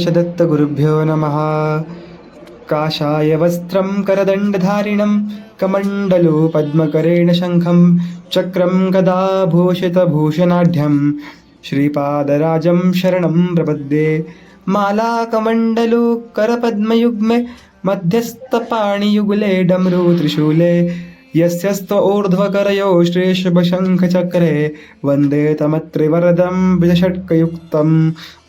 श्रीगणेशदत्तगुरुभ्यो नमः काषाय वस्त्रं करदण्डधारिणं कमण्डलो पद्मकरेण शङ्खं चक्रं गदाभूषितभूषणाढ्यं श्रीपादराजं शरणं प्रपद्ये मालाकमण्डलो करपद्मयुग्मे मध्यस्थपाणियुगले डमरू त्रिशूले यस्यस्त ऊर्ध्वकरयो श्रीशुभशङ्खचक्रे वन्दे तमत्रिवरदं विषषट्कयुक्तं।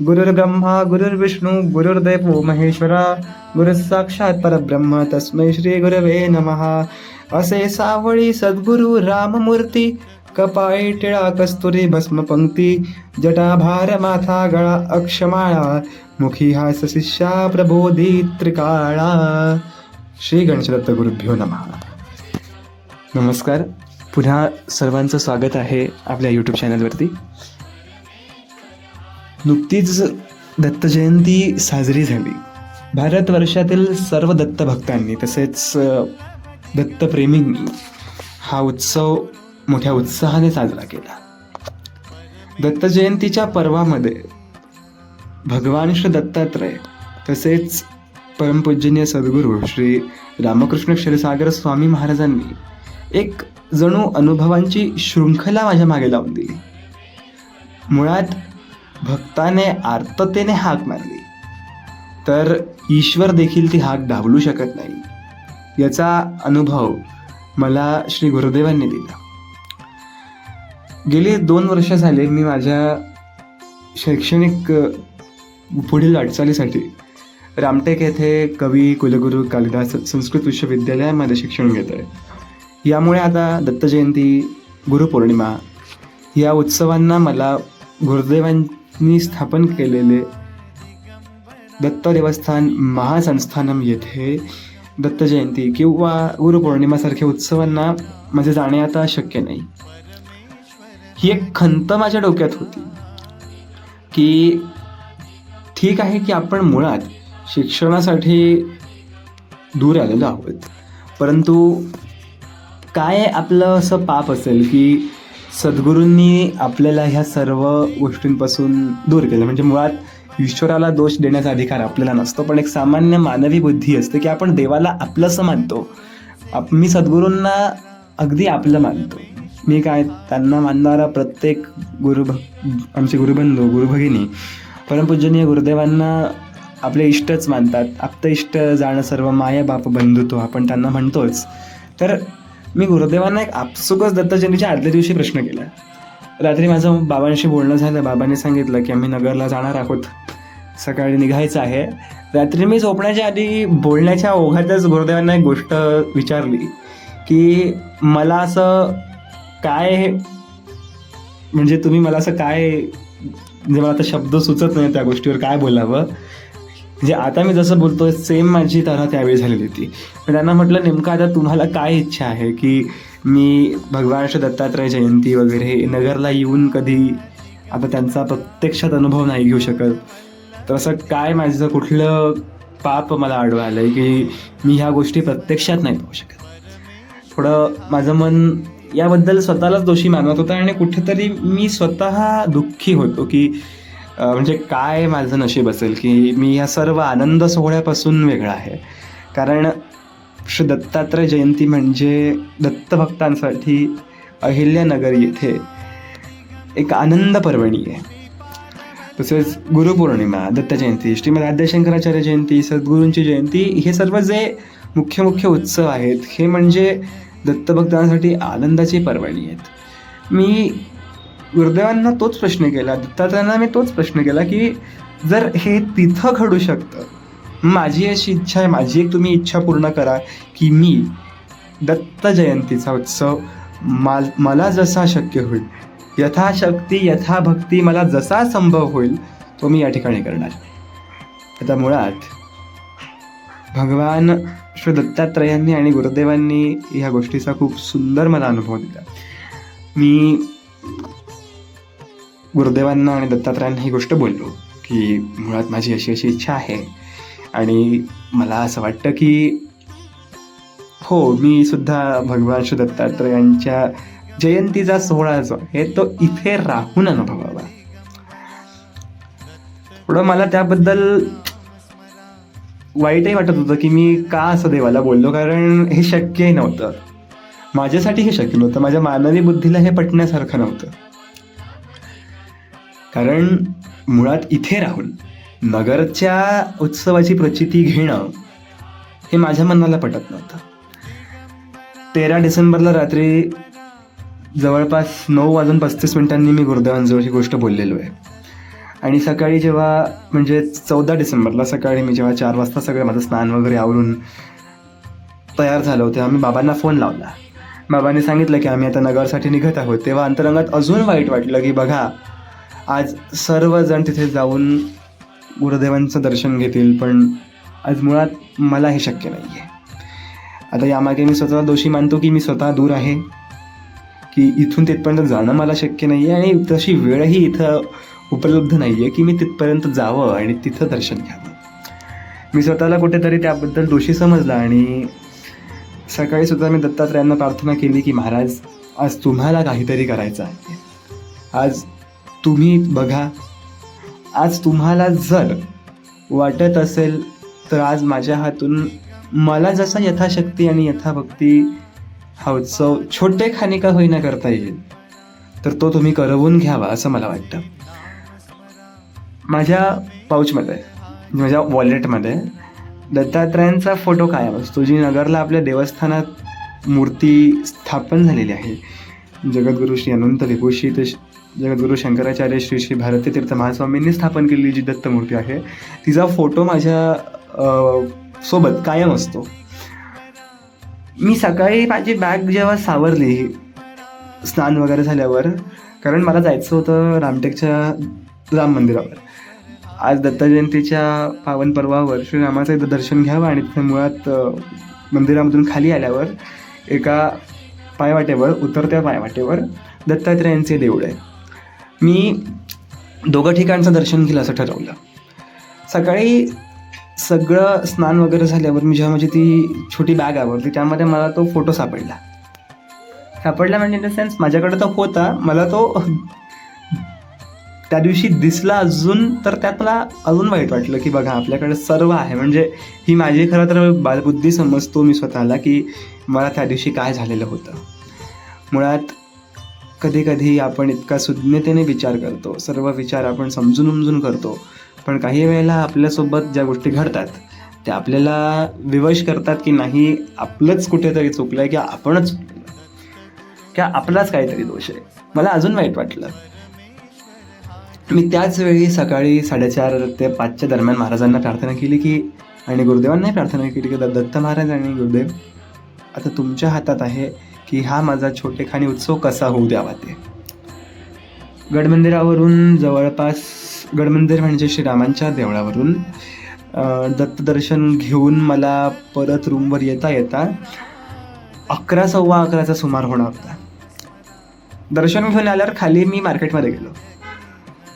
गुरुर्ब्रह्मा गुरुर्विष्णु गुरुर्देवो महेश्वरा गुरुस्साक्षात् परब्रह्म तस्मै श्रीगुरवे नमः। असे सावळी सद्गुरु राममूर्ती कपाळी टिळा कस्तुरी भस्मपंक्ती जटाभार माथा गळा अक्षमाळा मुखी हास शिष्या प्रबोधी त्रिकाळा। श्री गणेशदत्त गुरुभ्यो नमः। नमस्कार. पुन्हा सर्वांचं स्वागत आहे आपल्या यूट्यूब चॅनलवरती नुकतीच दत्तजयंती साजरी झाली. भारतवर्षातील सर्व दत्त भक्तांनी तसेच दत्तप्रेमींनी हा उत्सव मोठ्या उत्साहाने साजरा केला. दत्तजयंतीच्या पर्वामध्ये भगवान श्री दत्तात्रय तसेच परमपूजनीय सद्गुरू श्री रामकृष्ण क्षीरसागर स्वामी महाराजांनी एक जणू अनुभवांची शृंखला माझ्या मागे लावून दिली. मुळात भक्ताने आर्ततेने हाक मारली. तर ईश्वर देखील ती हाक डावलू शकत नाही. याचा अनुभव मला श्री गुरुदेवांनी दिला. गेली दोन वर्ष झाले मी माझ्या शैक्षणिक पुढील वाटचालीसाठी रामटेक येथे कवी कुलगुरू कालिदास संस्कृत विश्वविद्यालयामध्ये शिक्षण घेत आहे यामुळे आता दत्त जयंती गुरुपौर्णिमा या उत्सवांना मला गुरुदेवांनी स्थापन केलेले दत्त देवस्थान महासंस्थानम येथे दत्त जयंती किंवा गुरुपौर्णिमासारख्या उत्सवांना माझे जाणे आता शक्य नाही. ही एक खंत माझ्या डोक्यात होती की ठीक आहे की आपण मुळात शिक्षणासाठी दूर आलेलो आहोत परंतु काय आपलं असं पाप असेल की सद्गुरूंनी आपल्याला ह्या सर्व गोष्टींपासून दूर केलं? म्हणजे मुळात ईश्वराला दोष देण्याचा अधिकार आपल्याला नसतो पण एक सामान्य मानवी बुद्धी असते की आपण देवाला आपलंसं मानतो. आप मी सद्गुरूंना अगदी आपलं मानतो. मी काय त्यांना मानणारा प्रत्येक गुरु आमचे गुरुबंधू गुरुभगिनी परमपूजनीय गुरुदेवांना आपले इष्टच मानतात. आपलं इष्ट जाणं सर्व माया बाप बंधुत्व आपण त्यांना म्हणतोच. तर मी गुरुदेवांना एक आपसुकच दत्तजयंतीच्या आदल्या दिवशी प्रश्न केला. रात्री माझं बाबांशी बोलणं झालं. बाबांनी सांगितलं की आम्ही नगरला जाणार आहोत. सकाळी निघायचं आहे. रात्री मी झोपण्याच्या आधी बोलण्याच्या ओघातच गुरुदेवांना एक गोष्ट विचारली की मला असं काय म्हणजे तुम्ही मला असं काय म्हणजे मला आता शब्द सुचत नाही त्या गोष्टीवर. काय बोलावं? म्हणजे आता मी जसं बोलतोय सेम माझी तऱ्हा त्यावेळी झालेली होती. पण त्यांना म्हटलं नेमकं आता तुम्हाला काय इच्छा आहे की मी भगवान श्री दत्तात्रय जयंती वगैरे नगरला येऊन कधी आता त्यांचा प्रत्यक्षात अनुभव नाही घेऊ शकत? तर असं काय माझं कुठलं पाप मला आडवं आलं की मी ह्या गोष्टी प्रत्यक्षात नाही पाहू शकत? थोडं माझं मन याबद्दल स्वतःलाच दोषी मानत होतं आणि कुठेतरी मी स्वतः दुःखी होतो की म्हणजे काय माझं नशीब असेल की मी या सर्व आनंद सोहळ्यापासून वेगळा आहे. कारण श्री दत्तात्रय जयंती म्हणजे दत्तभक्तांसाठी अहिल्यानगर येथे एक आनंद पर्वणी आहे. तसेच गुरुपौर्णिमा दत्त जयंती श्रीमद आद्यशंकराचार्य जयंती सद्गुरूंची जयंती हे सर्व जे मुख्य मुख्य उत्सव आहेत हे म्हणजे दत्तभक्तांसाठी आनंदाची पर्वणी आहेत. मी गुरुदेवांना तोच प्रश्न केला दत्तात्रयांना मी तोच प्रश्न केला की जर हे तिथं घडू शकतं माझी अशी इच्छा आहे माझी एक तुम्ही इच्छा पूर्ण करा की मी दत्त जयंतीचा उत्सव माल मला जसा शक्य होईल यथाशक्ती यथाभक्ती मला जसा संभव होईल तो मी या ठिकाणी करणार. आता मुळात भगवान श्री दत्तात्रयांनी आणि गुरुदेवांनी ह्या गोष्टीचा खूप सुंदर मला अनुभव दिला. मी गुरुदेवांना आणि दत्तात्रयांना ही गोष्ट बोललो की मुळात माझी अशी अशी इच्छा आहे. आणि मला असं वाटतं की हो मी सुद्धा भगवान श्री दत्तात्रयांच्या जयंतीचा सोहळा जो आहे तो इथे राहून अनुभवावा. थोडं मला त्याबद्दल वाईटही वाटत होतं की मी का असं देवाला बोललो कारण हे शक्यही नव्हतं. माझ्यासाठी हे शक्य नव्हतं. माझ्या मानवी बुद्धीला हे पटण्यासारखं नव्हतं. कारण मुळात इथे राहून नगरच्या उत्सवाची प्रचिती घेणं हे माझ्या मनाला पटत नव्हतं. तेरा डिसेंबरला रात्री जवळपास नऊ वाजून पस्तीस मिनिटांनी मी गुरुदेवांजवळची गोष्ट बोललेलो आहे. आणि सकाळी जेव्हा म्हणजे चौदा डिसेंबरला सकाळी मी जेव्हा चार वाजता सगळं माझं स्नान वगैरे आवरून तयार झालो तेव्हा मी बाबांना फोन लावला. बाबांनी सांगितलं की आम्ही आता नगरसाठी निघत आहोत तेव्हा अंतरंगात अजून वाईट वाटलं की बघा आज सर्वजण तिथे जाऊन गुरुदेवांचं दर्शन घेतील पण आज मुळात मला हे शक्य नाही आहे आता यामागे मी स्वतःला दोषी मानतो की मी स्वतः दूर आहे की इथून तिथपर्यंत जाणं मला शक्य नाही आहे आणि तशी वेळही इथं उपलब्ध नाही आहे की मी तिथपर्यंत जावं आणि तिथं दर्शन घ्यावं. मी स्वतःला कुठेतरी त्याबद्दल दोषी समजला आणि सकाळी सुद्धा मी दत्तात्रयांना प्रार्थना केली की महाराज आज तुम्हाला काहीतरी करायचं आहे. आज तुम्ही बघा. आज तुम्हाला जर वाटत असेल तर आज माझ्या हातून मला जसा यथाशक्ती आणि यथाभक्ती हा उत्सव छोटे खाणी का होईना करता येईल तर तो तुम्ही करवून घ्यावा असं मला वाटतं. माझ्या पाऊचमध्ये माझ्या वॉलेटमध्ये दत्तात्रयांचा फोटो कायम असतो जी नगरला आपल्या देवस्थानात मूर्ती स्थापन झालेली आहे. जगद्गुरु श्री अनंत विभूषित जगद्गुरू शंकराचार्य श्री श्री भारती तीर्थ महास्वामींनी स्थापन केलेली जी दत्तमूर्ती आहे तिचा फोटो माझ्या सोबत कायम असतो. मी सकाळी माझी बॅग जेव्हा सावरली स्नान वगैरे झाल्यावर कारण मला जायचं होतं रामटेकच्या राम मंदिरावर. आज दत्त जयंतीच्या पावन पर्वावर श्रीरामाचं इथं दर्शन घ्यावं आणि तिथे मुळात मंदिरामधून खाली आल्यावर एका पायवाटेवर उतरत्या पायवाटेवर दत्तात्रयांचे देऊळ आहे. मी दोघं ठिकाणचं दर्शन केलं असं ठरवलं. सकाळी सगळं स्नान वगैरे झाल्यावर मी जेव्हा माझी ती छोटी बॅग आवडली त्यामध्ये मला तो फोटो सापडला. सापडला म्हणजे इन द सेन्स माझ्याकडे तो होता मला तो त्या दिवशी दिसला अजून तर त्यात मला अजून वाईट वाटलं की बघा आपल्याकडे सर्व आहे. म्हणजे ही माझी खरं तर बालबुद्धी समजतो मी स्वतःला की मला त्या दिवशी काय झालेलं होतं. मुळात कधी कधी आपण इतका सुज्ञतेने विचार करतो सर्व विचार आपण समजून उमजून करतो पण काही वेळेला आपल्यासोबत ज्या गोष्टी घडतात त्या आपल्याला विवश करतात की नाही आपलंच कुठेतरी चुकलं आहे किंवा आपणच किंवा आपलाच काहीतरी दोष आहे. मला अजून वाईट वाटलं. मी त्याच वेळी सकाळी साडेचार ते पाचच्या दरम्यान महाराजांना प्रार्थना केली की आणि गुरुदेवांनाही प्रार्थना केली की दत्त महाराज आणि गुरुदेव आता तुमच्या हातात आहे की हा माझा छोटेखानी उत्सव कसा होऊ द्यावा ते. गडमंदिरावरून जवळपास गडमंदिर म्हणजे श्रीरामांच्या देवळावरून दत्तदर्शन घेऊन मला परत रूमवर येता येता अकरा सव्वा अकराचा सुमार होणार होता. दर्शन घेऊन आल्यावर खाली मी मार्केटमध्ये गेलो.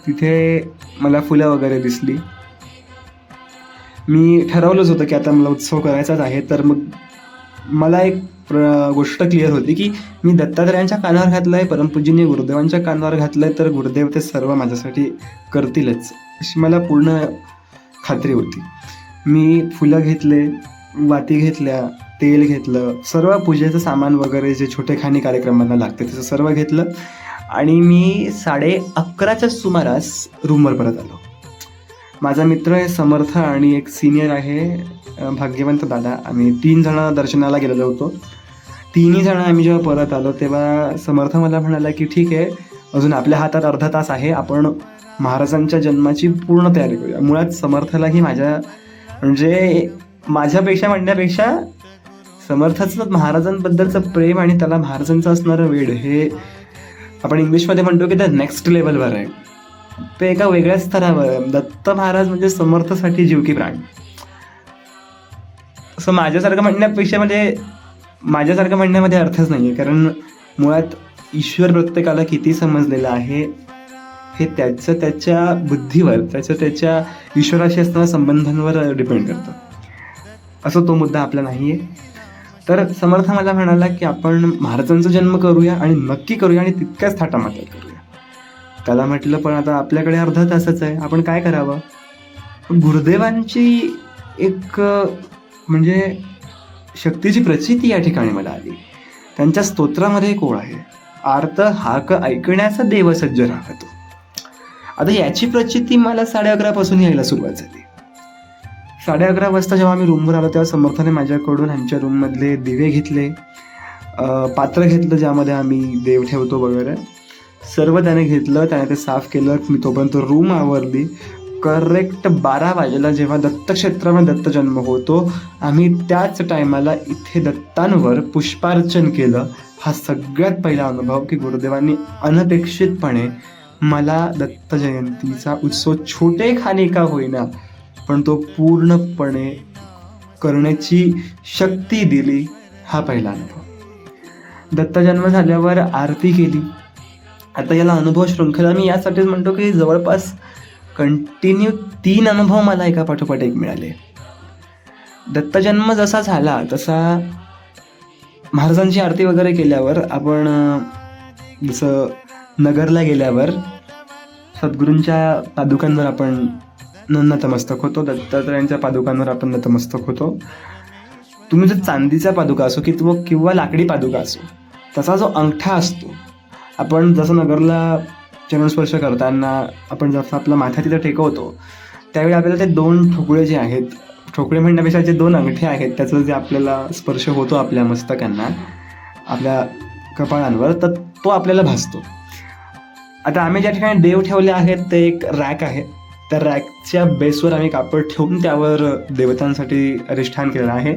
तिथे मला फुलं वगैरे दिसली. मी ठरवलंच होतं की आता मला उत्सव करायचाच आहे तर मग मला एक प्र गोष्ट क्लिअर होती की मी दत्तात्रयांच्या कानावर घातलं आहे परमपूजनीय गुरुदेवांच्या कानावर घातलं आहे तर गुरुदेव ते सर्व माझ्यासाठी करतीलच अशी मला पूर्ण खात्री होती. मी फुलं घेतले वाती घेतल्या तेल घेतलं सर्व पूजेचं सामान वगैरे जे छोटेखानी कार्यक्रमांना लागते त्याचं सर्व घेतलं आणि मी साडे अकराच्या सुमारास रूमवर परत आलो. माझा मित्र आहे समर्थ आणि एक सिनियर आहे भाग्यवंत दादा. आम्ही तीन जण दर्शनाला गेलेलो होतो. तिन्ही जण आम्ही जेव्हा परत आलो तेव्हा समर्थ मला म्हणाला की ठीक आहे अजून आपल्या हातात अर्धा तास आहे आपण महाराजांच्या जन्माची पूर्ण तयारी करूया. मुळात समर्थलाही माझ्या म्हणजे माझ्यापेक्षा म्हणण्यापेक्षा समर्थाचं महाराजांबद्दलचं प्रेम आणि त्याला महाराजांचं असणारं वेळ हे आपण इंग्लिशमध्ये म्हणतो की द नेक्स्ट लेवलवर आहे. ते एका वेगळ्या स्तरावर आहे. दत्त महाराज म्हणजे समर्थसाठी जीवकी प्राणी प्राण. असं माझ्यासारखं म्हणण्यापेक्षा म्हणजे माझ्यासारखं म्हणण्यामध्ये अर्थच नाही आहे कारण मुळात ईश्वर प्रत्येकाला किती समजलेलं आहे हे त्याचं त्याच्या बुद्धीवर त्याचं त्याच्या ईश्वराशी असणाऱ्या संबंधांवर डिपेंड करतं. असं तो मुद्दा आपला नाही आहे तर समर्थ मला म्हणाला की आपण महाराजांचा जन्म करूया आणि नक्की करूया आणि तितक्याच थाटामाटात करूया. त्याला म्हटलं पण आता आपल्याकडे अर्धा तासच आहे आपण काय करावं? गुरुदेवांची एक म्हणजे शक्तीची प्रचिती या ठिकाणी मला आली. त्यांच्या स्तोत्रामध्ये एक आहे. आर्त हाक ऐकण्याचा देव सज्ज राहतो. आता याची प्रचिती मला साडे अकरापासून यायला सुरुवात झाली. साडे अकरा वाजता जेव्हा आम्ही रूमवर आलो तेव्हा समर्थाने माझ्याकडून आमच्या रूममधले दिवे घेतले. पात्र घेतलं ज्यामध्ये आम्ही देव ठेवतो वगैरे. सर्व त्याने घेतलं त्याने ते साफ केलं. मी तोपर्यंत रूम आवरली. करेक्ट बारा वाजेला जेव्हा दत्तक्षेत्रामध्ये दत्त जन्म होतो आम्ही त्याच टायमाला इथे दत्तांवर पुष्पार्चन केलं. हा सगळ्यात पहिला अनुभव की गुरुदेवांनी अनपेक्षितपणे मला दत्त जयंतीचा उत्सव छोटे खाणे का होईना पण तो पूर्णपणे करण्याची शक्ती दिली हा पहिला अनुभव. दत्तजन्म झाल्यावर आरती केली. आता याला अनुभव शृंखला मी यासाठीच म्हणतो की जवळपास कंटिन्यू तीन अनुभव मला एका पाठोपाठ एक मिळाले. दत्तजन्म जसा झाला तसा महाराजांची आरती वगैरे केल्यावर आपण जसं नगरला गेल्यावर सद्गुरूंच्या पादुकांवर आपण न- नतमस्तक होतो दत्तात्रयांच्या पादुकांवर आपण नतमस्तक होतो. तुम्ही जर चांदीचा पादुका असो किंवा किंवा लाकडी पादुका असो तसा जो अंगठा असतो आपण जसं नगरला चरणस्पर्श करताना आपण जसं आपला माथा तिथं टेकवतो त्यावेळी आपल्याला ते दोन ठोकळे जे आहेत ठोकळे म्हणण्यापेक्षा जे दोन अंगठे आहेत त्याचं जे आपल्याला स्पर्श होतो आपल्या मस्तकांना आपल्या कपाळांवर तर तो आपल्याला भासतो. आता आम्ही ज्या ठिकाणी देव ठेवले आहेत ते एक रॅक आहे. त्या रॅकच्या बेसवर आम्ही कापड ठेवून त्यावर देवतांसाठी अधिष्ठान केलेलं आहे.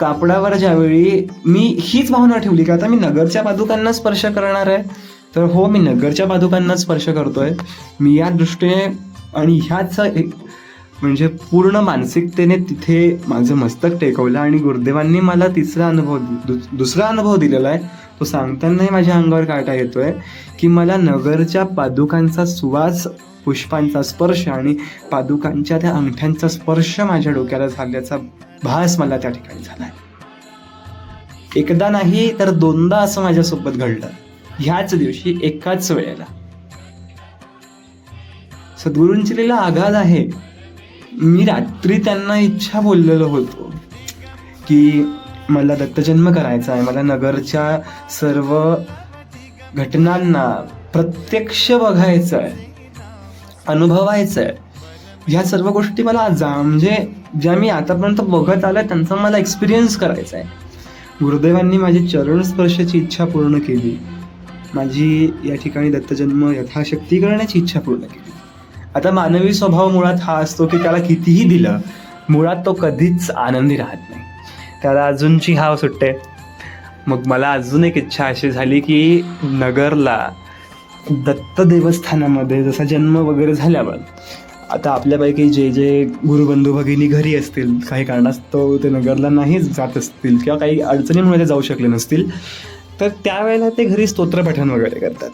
कापडावर ज्यावेळी मी हीच भावना ठेवली की आता मी नगरच्या पादुकांना स्पर्श करणार आहे तर हो मी नगरच्या पादुकांना स्पर्श करतोय. मी या दृष्टीने आणि ह्याच एक म्हणजे पूर्ण मानसिकतेने तिथे माझं मस्तक टेकवलं आणि गुरुदेवांनी मला तिसरा अनुभव दु- दुसरा अनुभव दिलेला आहे. तो सांगतानाही माझ्या अंगावर काटा येतोय की मला नगरच्या पादुकांचा सुवास पुष्पांचा स्पर्श आणि पादुकांच्या त्या अंगठ्यांचा स्पर्श माझ्या डोक्याला झाल्याचा भास मला त्या ठिकाणी झालाय. एकदा नाही तर दोनदा असं माझ्यासोबत घडलं. ह्याच दिवशी एकाच वेळेला. सद्गुरूंची लिला आघात आहे. मी रात्री त्यांना इच्छा बोललेलो होतो की मला दत्तजन्म करायचा आहे. मला नगरच्या सर्व घटनांना प्रत्यक्ष बघायचं आहे अनुभवायचं आहे ह्या सर्व गोष्टी मला जा म्हणजे ज्या मी आतापर्यंत बघत आलं त्यांचा मला एक्सपिरियन्स करायचा आहे गुरुदेवांनी माझी चरण स्पर्शाची इच्छा पूर्ण केली. माझी या ठिकाणी दत्तजन्म यथाशक्ती करण्याची इच्छा पूर्ण केली. आता मानवी स्वभाव मुळात हा असतो की त्याला कितीही दिलं मुळात तो कधीच आनंदी राहत नाही. त्याला अजूनची हाव सुटते. मग मला अजून एक इच्छा अशी झाली की नगरला दत्त देवस्थानामध्ये जसा जन्म वगैरे झाल्यावर आता आपल्यापैकी जे जे गुरुबंधू भगिनी घरी असतील काही कारणास्तव ते नगरला नाही जात असतील किंवा काही अडचणीमुळे ते जाऊ शकले नसतील तर त्यावेळेला ते घरी स्तोत्रपठण वगैरे करतात.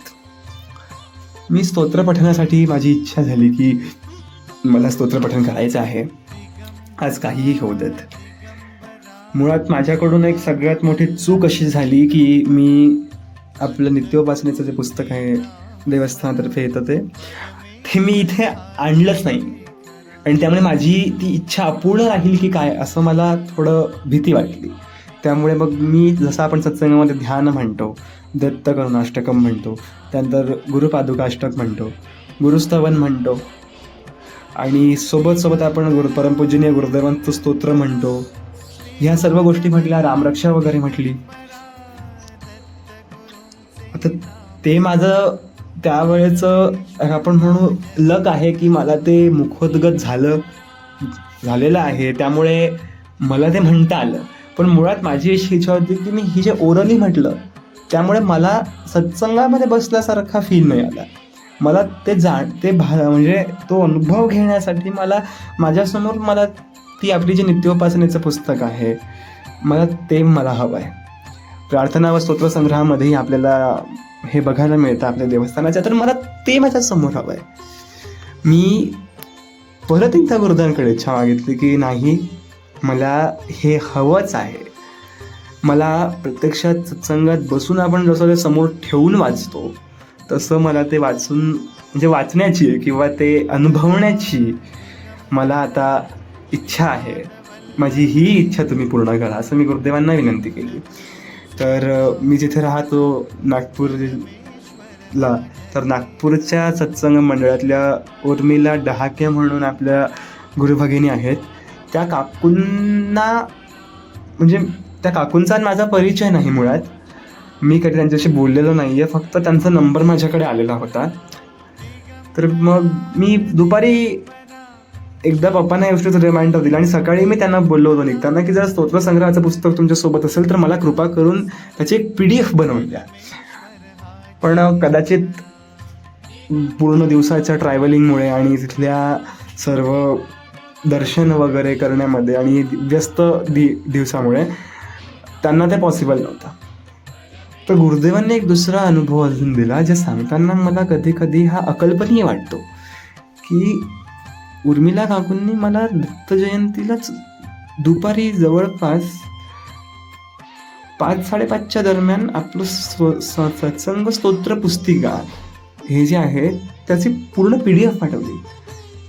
मी स्तोत्रपठणासाठी माझी इच्छा झाली की मला स्तोत्रपठण करायचं आहे. आज काहीही होऊ देत. मुळात माझ्याकडून एक सगळ्यात मोठी चूक अशी झाली की मी आपलं नित्योपासनेचं जे पुस्तक आहे देवस्थानातर्फे येतं ते ते मी इथे आणलंच नाही. आणि त्यामुळे माझी ती इच्छा अपूर्ण राहील की काय असं मला थोडं भीती वाटली. त्यामुळे मग मी जसं आपण सत्संगामध्ये ध्यान म्हणतो दत्त करुणाष्टकम म्हणतो त्यानंतर गुरुपादुकाष्टक म्हणतो गुरुस्तवन म्हणतो आणि सोबत सोबत आपण गुरु परमपूजनीय गुरुदेवांचं स्तोत्र म्हणतो. ह्या सर्व गोष्टी म्हटल्या रामरक्षा वगैरे म्हटली. आता ते माझं त्यावेळेचं आपण म्हणू लक आहे की मला ते मुखोद्गत झालं झालेलं आहे. त्यामुळे मला ते म्हणता आलं. पण मुळात माझी अशी इच्छा होती की मी ही जे ओरली म्हटलं त्यामुळे मला सत्संगामध्ये बसल्यासारखा फील नाही आला. मला ते जाण ते भा म्हणजे तो अनुभव घेण्यासाठी मला माझ्यासमोर मला ती आपली जी नित्योपासनेचं पुस्तक आहे मला ते मला हवं आहे प्रार्थना व स्तोत्रसंग्रहामध्येही आपल्याला हे बघायला मिळतं आपल्या देवस्थानाच्या तर मला ते माझ्यासमोर हवं आहे मी परत एकदा गुरुदांकडे इच्छा मागितली की नाही मला हे हवंच आहे. मला प्रत्यक्षात सत्संगात बसून आपण जसं ते समोर ठेवून वाचतो तसं मला ते वाचून म्हणजे वाचण्याची किंवा ते अनुभवण्याची मला आता इच्छा आहे. माझी ही इच्छा तुम्ही पूर्ण करा असं मी गुरुदेवांना विनंती केली. तर मी जिथे राहतो नागपूरला तर नागपूरच्या सत्संग मंडळातल्या उर्मिला डहाके म्हणून आपल्या गुरुभगिनी आहेत. त्या काकूंना म्हणजे त्या काकूंचा आणि माझा परिचय नाही मुळात. मी कधी त्यांच्याशी बोललेलो नाही आहे फक्त त्यांचा नंबर माझ्याकडे आलेला होता. तर मग मी दुपारी एकदा पप्पांना गोष्टीचं रिमाइंडर दिला आणि सकाळी मी त्यांना बोललो होतो निघताना की जर स्तोत्रसंग्रहाचं पुस्तक तुमच्यासोबत असेल तर मला कृपा करून त्याची एक पी डी एफ बनवून द्या. पण कदाचित पूर्ण दिवसाच्या ट्रॅव्हलिंगमुळे आणि तिथल्या सर्व दर्शन वगैरे करण्यामध्ये आणि व्यस्त दि दिवसामुळे त्यांना ते पॉसिबल नव्हतं. तर गुरुदेवांनी एक दुसरा अनुभव अजून दिला जे सांगताना मला कधी कधी हा अकल्पनीय वाटतो की उर्मिला काकूंनी मला दत्त जयंतीलाच दुपारी जवळपास पाच साडेपाचच्या दरम्यान आपलं स्व- स- सत्संग स्तोत्र पुस्तिका हे जे आहे त्याची पूर्ण पी डी एफ पाठवली.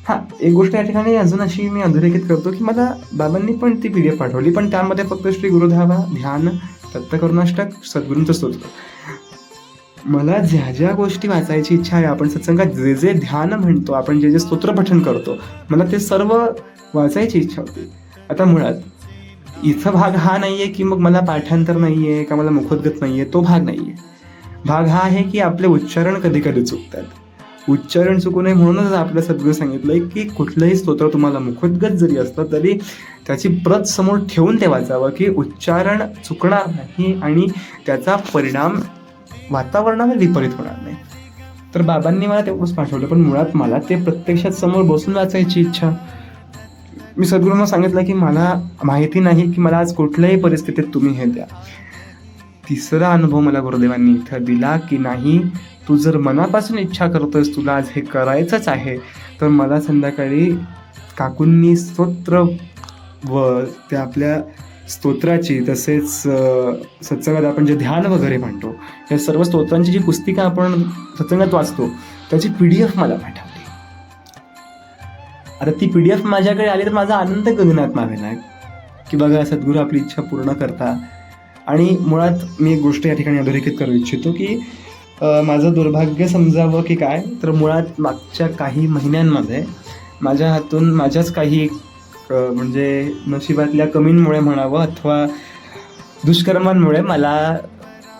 हां एक गोष्ट या ठिकाणी अजून अशी मी अधोरेखित करतो की मला बाबांनी पण ती पी डी एफ पाठवली पण त्यामध्ये फक्त श्री गुरुधावा ध्यान दत्तकरुणाष्टक सद्गुरूंचं स्तोत्र. मला ज्या ज्या गोष्टी वाचायची इच्छा आहे आपण सत्संगात जे जे ध्यान म्हणतो आपण जे जे स्तोत्र करतो मला ते सर्व वाचायची इच्छा होती. आता मुळात इथं भाग हा नाही आहे की मग मला पाठांतर नाही आहे का मला मुखोद्गत नाही आहे तो भाग नाही आहे भाग हा आहे की आपले उच्चारण कधी कधी चुकतात. उच्चारण चुकू नये म्हणूनच आपल्या सद्गुरू सांगितलंय की कुठलंही स्तोत्र तुम्हाला मुखोद्गत जरी असलं तरी त्याची प्रत समोर ठेवून ते वाचावं की उच्चारण चुकणार नाही आणि त्याचा परिणाम वातावरणाला विपरीत होणार नाही. तर बाबांनी मला तेवढंच पाठवलं पण मुळात मला ते प्रत्यक्षात समोर बसून वाचायची इच्छा. मी सद्गुरूंना सांगितलं की मला माहिती नाही की मला आज कुठल्याही परिस्थितीत तुम्ही हे द्या. तिसरा अनुभव मला गुरुदेवांनी इथं दिला की नाही तू जर मनापासून इच्छा करतोयस तुला आज हे करायचंच आहे तर मला संध्याकाळी काकूंनी स्तोत्र व त्या आपल्या स्तोत्राची तसेच सत्संगात आपण जे ध्यान वगैरे म्हणतो या सर्व स्तोत्रांची जी पुस्तिका आपण सत्संगात वाचतो त्याची पी डी एफ मला पाठवली. आता ती पी डी एफ माझ्याकडे आली तर माझा आनंद गगनात मावेना की बघा सद्गुरू आपली इच्छा पूर्ण करता आणि मुळात मी एक गोष्ट या ठिकाणी अधोरेखित करू इच्छितो की माझं दुर्भाग्य समजावं की काय तर मुळात मागच्या काही महिन्यांमध्ये माझ्या हातून माझ्याच काही म्हणजे नशिबातल्या कमींमुळे म्हणावं अथवा दुष्कर्मांमुळे मला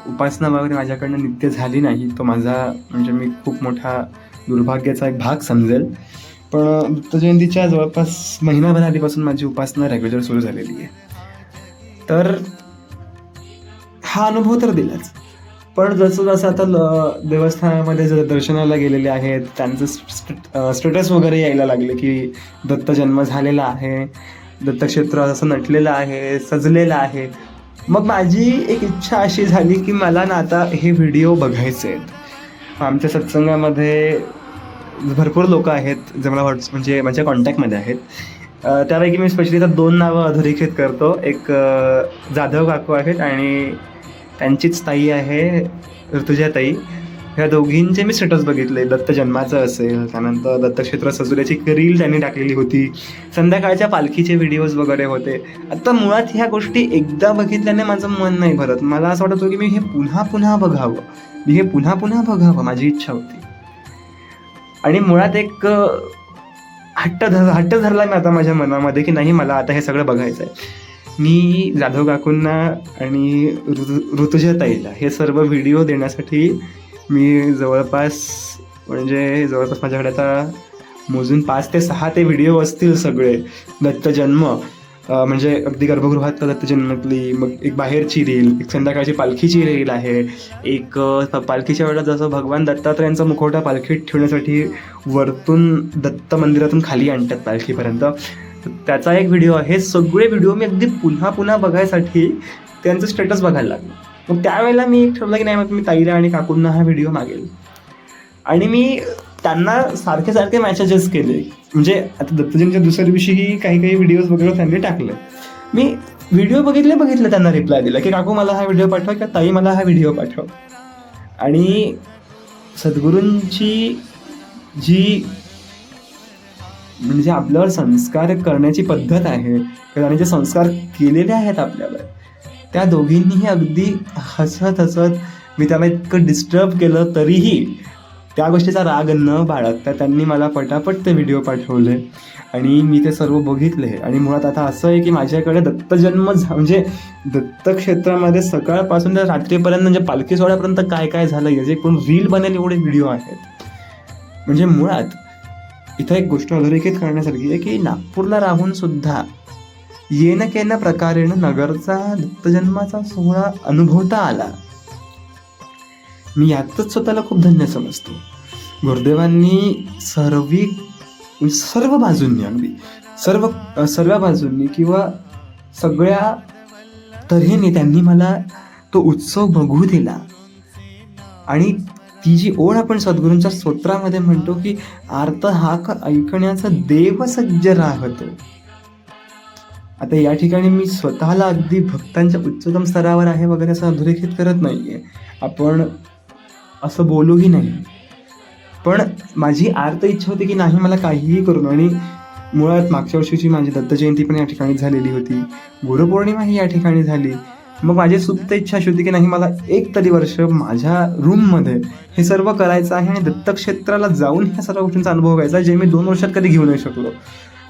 उपासना वगैरे माझ्याकडनं नित्य झाली नाही तो माझा म्हणजे मी खूप मोठा दुर्भाग्याचा एक भाग समजेल. पण दत्तजयंतीच्या जवळपास महिनाभर आधीपासून माझी उपासना रेग्युलर सुरू झालेली आहे. तर हा अनुभव तर दिलाच. पण जसं जसं आता ल- देवस्थानामध्ये जर दर्शनाला गेलेले आहेत त्यांचं स्टेटस वगैरे यायला लागले की दत्त जन्म झालेला आहे दत्तक्षेत्र असं नटलेलं आहे सजलेलं आहे. मग माझी एक इच्छा अशी झाली की मला ना आता हे व्हिडिओ बघायचे आहेत. आमच्या सत्संगामध्ये भरपूर लोक आहेत जे मला व्हॉट्स म्हणजे माझ्या कॉन्टॅक्टमध्ये आहेत. त्यापैकी मी स्पेशली तर दोन नावं अधोरेखित करतो. एक जाधव काकू आहेत आणि त्यांचीच ताई आहे ऋतुजा ताई ह्या दोघींचे मी स्टेटस बघितले. दत्त जन्माचं असेल त्यानंतर दत्तक्षेत्र सजुऱ्याची रील त्यांनी टाकलेली होती. संध्याकाळच्या पालखीचे व्हिडिओज वगैरे होते. आता मुळात ह्या गोष्टी एकदा बघितल्याने माझं मन नाही भरत. मला असं वाटत होतं की मी हे पुन्हा पुन्हा बघावं. मी हे पुन्हा पुन्हा बघावं माझी इच्छा होती. आणि मुळात एक हट्ट धर हट्ट धरला मी आता माझ्या मनामध्ये की नाही मला आता हे सगळं बघायचं आहे मी जाधव काकूंना आणि ऋतु ऋतुजा ताईला हे सर्व व्हिडिओ देण्यासाठी मी जवळपास म्हणजे जवळपास माझ्याकडे आता मोजून पाच ते सहा ते व्हिडिओ असतील सगळे. दत्त जन्म म्हणजे अगदी गर्भगृहात दत्त जन्मातली मग एक बाहेरची रील एक संध्याकाळची पालखीची रील आहे एक पालखीच्या वेळेला जसं भगवान दत्तात्रयांचा मुखवटा पालखीत ठेवण्यासाठी वरतून दत्त मंदिरातून खाली आणतात पालखीपर्यंत. तर त्याचा एक व्हिडिओ आहे. हे सगळे व्हिडिओ मी अगदी पुन्हा पुन्हा बघायसाठी त्यांचं स्टेटस बघायला लागलो. मग त्यावेळेला मी एक ठरवलं की नाही मग मी ताईला आणि काकूंना हा व्हिडिओ मागेल. आणि मी त्यांना सारखे सारखे मॅसेजेस केले. म्हणजे आता दत्तजींच्या दुसऱ्या दिवशीही काही काही व्हिडिओज वगैरे त्यांनी टाकले. मी व्हिडिओ बघितले बघितले त्यांना रिप्लाय दिला की काकू मला हा व्हिडिओ पाठवा किंवा ताई मला हा व्हिडिओ पाठव. आणि सद्गुरूंची जी म्हणजे आपल्यावर संस्कार करण्याची पद्धत आहे. आणि जे संस्कार केलेले आहेत आपल्यावर त्या दोघींनीही अगदी हसत हसत मी त्याला इतकं डिस्टर्ब केलं तरीही त्या गोष्टीचा राग न बाळगता त्यांनी मला पटापट ते व्हिडिओ पाठवले आणि मी ते सर्व बघितले. आणि मुळात आता असं आहे की माझ्याकडे दत्तजन्म झा- म्हणजे दत्तक्षेत्रामध्ये सकाळपासून तर रात्रीपर्यंत म्हणजे पालखी सोहळ्यापर्यंत काय काय झालं याचे एकूण रील बनेल एवढे व्हिडिओ आहेत. म्हणजे मुळात इथं एक गोष्ट अधोरेखित करण्यासारखी आहे की नागपूरला राहून सुद्धा येन केन प्रकारेनं नगरचा दत्तजन्माचा सोहळा अनुभवता आला. मी यातच स्वतःला खूप धन्य समजतो. गुरुदेवांनी सर्वी सर्व बाजूंनी अगदी सर्व सर्व बाजूंनी किंवा सगळ्या तऱ्हेने त्यांनी मला तो उत्सव बघू दिला. आणि ती जी ओढ आपण सद्गुरूंच्या स्तोत्रामध्ये म्हणतो की आर्त का ऐकण्याचा देव सज्ज राहतो. आता या ठिकाणी मी स्वतःला अगदी भक्तांच्या उच्चतम स्तरावर आहे वगैरे असं अधोरेखित करत नाही आहे आपण असं बोलूही नाही. पण माझी आर्त इच्छा होती की नाही मला काहीही करून आणि मुळात मागच्या वर्षीची माझी दत्तजयंती पण या ठिकाणी झालेली होती. गुरुपौर्णिमा ही या ठिकाणी झाली. मग माझी सुप्त इच्छा अशी होती की नाही मला एक तरी वर्ष माझ्या रूममध्ये हे सर्व करायचं आहे आणि दत्तक्षेत्राला जाऊन ह्या सर्व गोष्टींचा अनुभव घ्यायचा जे मी दोन वर्षात कधी घेऊ नाही शकलो.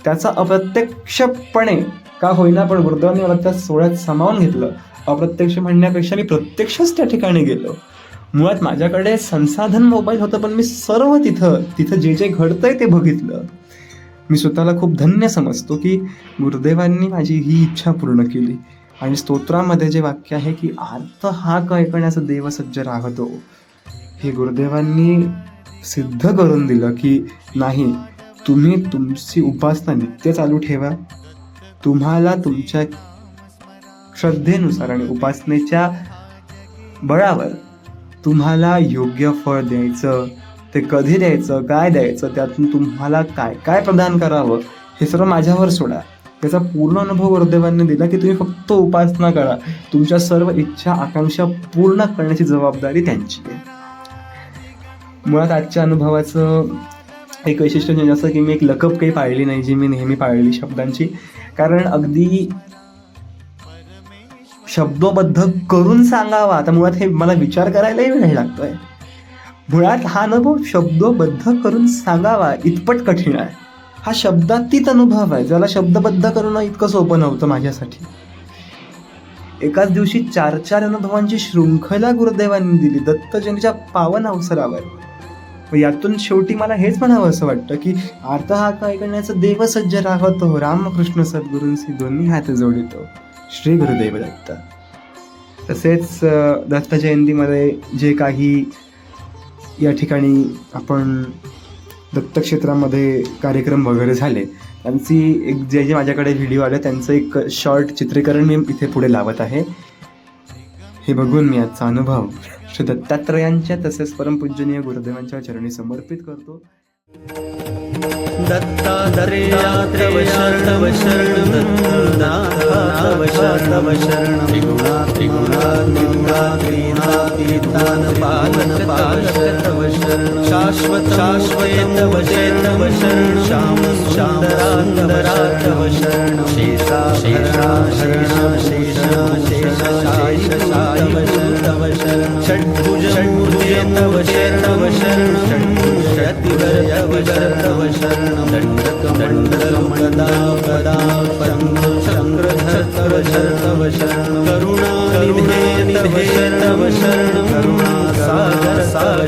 त्याचा अप्रत्यक्षपणे का होईना पण गुरुदेवांनी मला त्या सोहळ्यात सामावून घेतलं. अप्रत्यक्ष म्हणण्यापेक्षा मी प्रत्यक्षच त्या ठिकाणी गेलो. मुळात माझ्याकडे संसाधन मोबाईल होतं पण मी सर्व तिथं तिथं जे जे घडतंय ते बघितलं. मी स्वतःला खूप धन्य समजतो की गुरुदेवांनी माझी ही इच्छा पूर्ण केली. आणि स्तोत्रामध्ये जे वाक्य आहे की आर्त हा ऐकण्याचा देव सज्ज राहतो. हे गुरुदेवांनी सिद्ध करून दिलं की नाही तुम्ही तुमची उपासना नित्य चालू ठेवा. तुम्हाला तुमच्या श्रद्धेनुसार आणि उपासनेच्या बळावर तुम्हाला योग्य फळ द्यायचं ते कधी द्यायचं काय द्यायचं त्यातून तुम्हाला काय काय प्रदान करावं हे सर्व माझ्यावर सोडा. त्याचा पूर्ण अनुभव गुरुदेवांनी दिला की तुम्ही फक्त उपासना करा. तुमच्या सर्व इच्छा आकांक्षा पूर्ण करण्याची जबाबदारी त्यांची आहे. मुळात आजच्या अनुभवाचं एक वैशिष्ट्य म्हणजे असं की मी एक लकप काही पाळली नाही जी मी नेहमी पाळली शब्दांची. कारण अगदी शब्दोबद्ध करून सांगावा. आता मुळात हे मला विचार करायलाही वेळ लागतोय. मुळात हा अनुभव शब्दोबद्ध करून सांगावा इतपत कठीण आहे. हा शब्दातीत अनुभव आहे. ज्याला शब्दबद्ध करणं इतकं सोपं नव्हतं माझ्यासाठी. एकाच दिवशी चार चार अनुभवांची शृंखला गुरुदेवांनी दिली. दत्तजयंतीच्या पावन अवसरावर. यातून शेवटी मला हेच म्हणावं असं वाटतं की अर्थ हा काय करण्याचं देव सज्ज राहतो? रामकृष्ण सद्गुरूंशी दोन्ही हात जोडितो. श्री गुरुदेव दत्त. तसेच दत्त जयंतीमध्ये जे काही या ठिकाणी आपण दत्तक्षेत्रामध्ये कार्यक्रम वगैरे झाले. त्यांची एक जे जे माझ्याकडे व्हिडिओ आले त्यांचं एक शॉर्ट चित्रीकरण मी इथे पुढे लावत आहे. हे बघून मी आजचा अनुभव श्री दत्तात्रयांच्या तसेच परमपूजनीय गुरुदेवांच्या चरणी समर्पित करतो. दत्ता दत्तात्रेयात्रव शरणव शरण दत्तनाथाव शरणव शरण त्रिगुणा त्रिगुणा शरणं त्रिगुणात्रिगुणात्रिगुणातीतान पालन पालक तव शरणं शाश्वत शाश्वतव शैतव शरण श्याम श्यामरान्दरा तव शरणं शेषा शेषा शरणा शेषा शेषायि तव तव शरणं षड्भुज षड्भुजे तव शरणव शरण षड्भुजतिवर तव तव शरणं ण्डलमदा पदा परमशङ्क्रधर्तव शरण करुणा गरु शरणशरणसा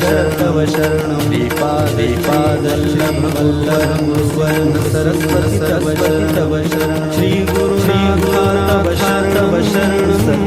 शरणशरणपादल्यमल्लभमुर्णस्वस्तव शरणशरण श्रीगुरुशीव शरणशरण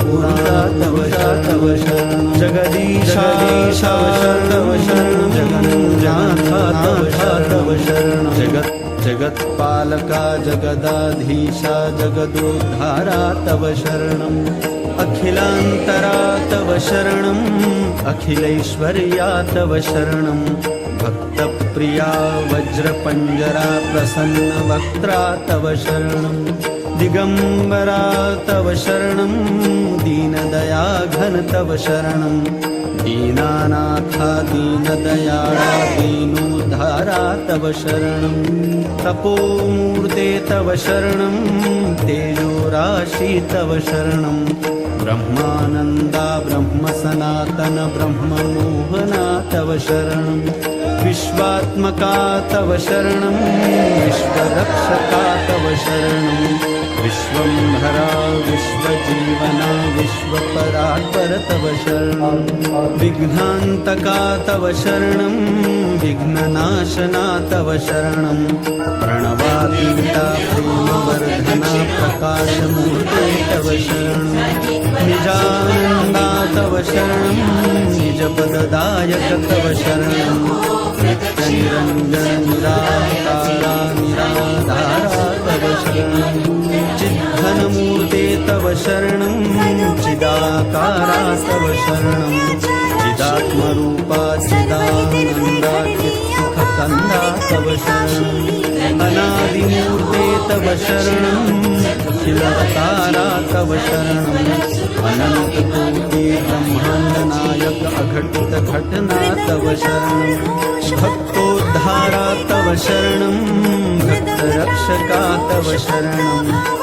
तव शरणं जगदीशा तव शरणं जगन्नाथा तव तव शरणं जगत् जगत्पालका जगदाधीशा जगदोद्धारा तव शरणम्। अखिलान्तरा तव शरणम्। अखिलैश्वर्या तव शरणम्। भक्तप्रिया वज्रपञ्जरा प्रसन्नवक्त्रा तव शरणम् दिगम्बरा तव शरणं दीनदया घन तव शरणं। दीनानाथा दीनदयाळा दीनोद्धारा तव शरणं। तपोमूर्ते तव शरणं तेजोराशि तव शरणं। ब्रह्मानन्दा ब्रह्मसनातन ब्रह्ममोहना तव शरणं। विश्वात्मका तव शरणं विश्वरक्षका तव शरणं विश्वम्भरा विश्वजीवना विश्वपरात्पर तव शरणं। विघ्नान्तका तव शरणं विघ्ननाशना तव शरणं। प्रणवातीता प्रेमवर्धना प्रकाशमूर्ते तव शरणं। निजानन्दा तव शरणं निजपददायक तव शरणं। नित्यनिरञ्जन शरणं चिदाकारा तव शरणं। चिदात्मरूपा चिदानन्दा चित्सुखकन्दा तव शरणम् अनादिमूर्ते तव शरणं। अखिलवतारा तव शरणम् अनन्तकोटि ब्रह्माण्डनायक अघटित घटना तव शरणं। भक्तोद्धारा तव शरणं। भक्तरक्षका तव शरणम्